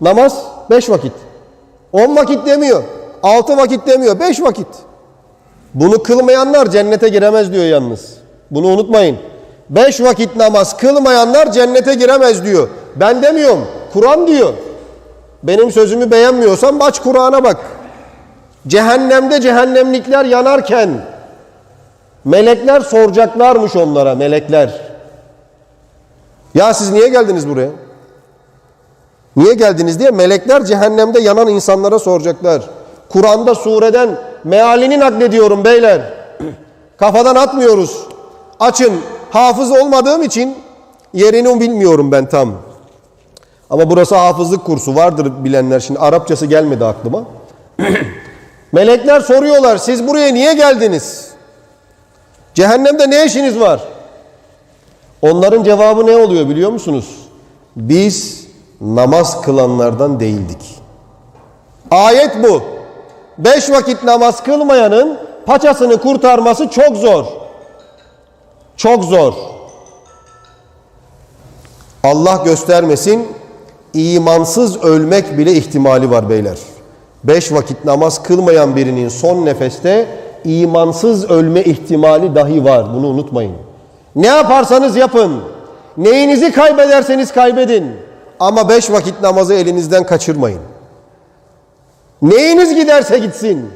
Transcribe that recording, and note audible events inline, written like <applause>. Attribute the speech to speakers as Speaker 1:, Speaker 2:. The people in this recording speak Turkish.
Speaker 1: Namaz beş vakit. On vakit demiyor. Altı vakit demiyor. Beş vakit. Bunu kılmayanlar cennete giremez diyor yalnız. Bunu unutmayın. Beş vakit namaz kılmayanlar cennete giremez diyor. Ben demiyorum. Kur'an diyor. Benim sözümü beğenmiyorsan aç Kur'an'a bak. Cehennemde cehennemlikler yanarken melekler soracaklarmış onlara melekler. Ya siz niye geldiniz buraya? Niye geldiniz diye melekler cehennemde yanan insanlara soracaklar. Kur'an'da sureden mealini naklediyorum beyler. <clears throat> Kafadan atmıyoruz. Açın. Hafız olmadığım için yerini bilmiyorum ben tam. Ama burası hafızlık kursu vardır bilenler. Şimdi Arapçası gelmedi aklıma. <clears throat> Melekler soruyorlar siz buraya niye geldiniz? Cehennemde ne işiniz var? Onların cevabı ne oluyor biliyor musunuz? Biz namaz kılanlardan değildik. Ayet bu. Beş vakit namaz kılmayanın paçasını kurtarması çok zor. Çok zor. Allah göstermesin imansız ölmek bile ihtimali var beyler. Beş vakit namaz kılmayan birinin son nefeste imansız ölme ihtimali dahi var. Bunu unutmayın. Ne yaparsanız yapın. Neyinizi kaybederseniz kaybedin. Ama beş vakit namazı elinizden kaçırmayın. Neyiniz giderse gitsin.